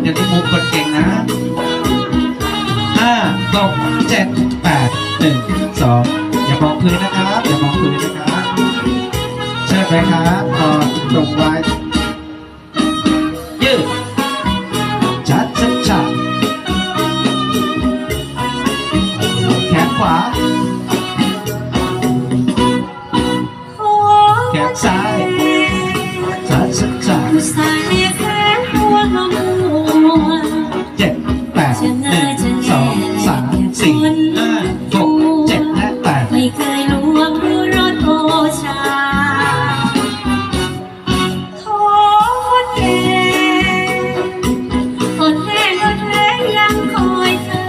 เดี๋ยวนี้มุกกดเก่งนะห้าหกเจ็ดแปดหนึ่งสองอย่ามองพื้นนะครับ อย่ามองพื้นนะครับเชิญไปครับนอนตรงไว้ยืดชัดชัดชัดแขนขวา แขนซ้ายชัดชัดชัด สี่ห้าหกเจ็ดและแปดไม่เคยลวงรู้รสโอชาโทษแก่คนแก่คนแก่ยังคอยท่า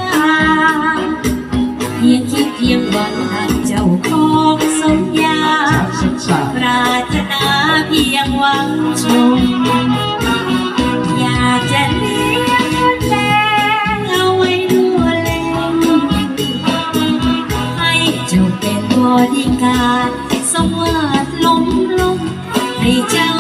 เพียงคิดเพียงหวังทางเจ้าของสมญาชัดชัดชัดปรารถนาเพียงหวังชม เป็นบริการสวัสดลมลมให้เจ้า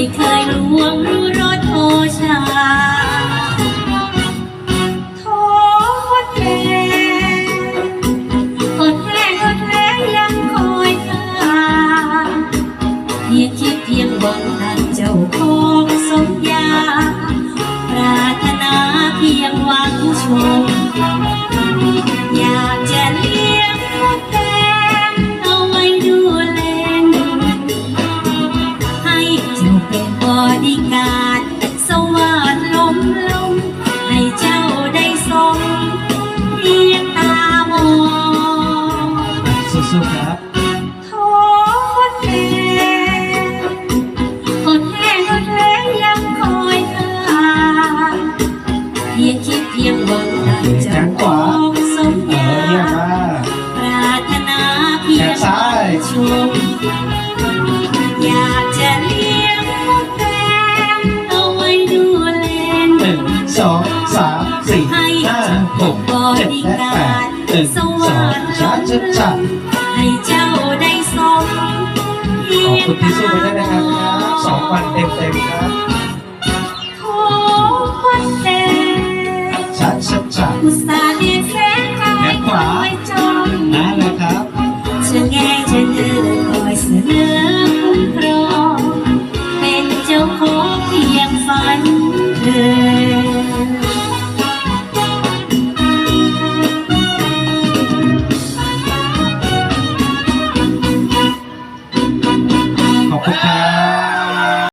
ไม่เคยลวงรู้รสโอชาโทษแก่อดแก่คนแก่ยังคอยท่าเพียงคิดเพียงหวังทางเจ้าของ สู้ๆครับโทษแก่คนแก่คนแก่ยังคอยท่าเพียงคิดเพียงหวังทางเจ้าของสมญามมากปรารถนาเพียงแขนซ้ายชมอยากจะเลี้ยงมดแดงเอาไว้ดูแลหนึ่งสองสามสี่ห้าหกเจ็ดแปด หนึ่งสองชัดชัดชัดให้เจ้าได้สมเพีขอบยงคุณที่สู้ไปด้วยนะครับสองวันเต็มๆครับขอคนแก่ชัดชัดชัดอุตส่าห์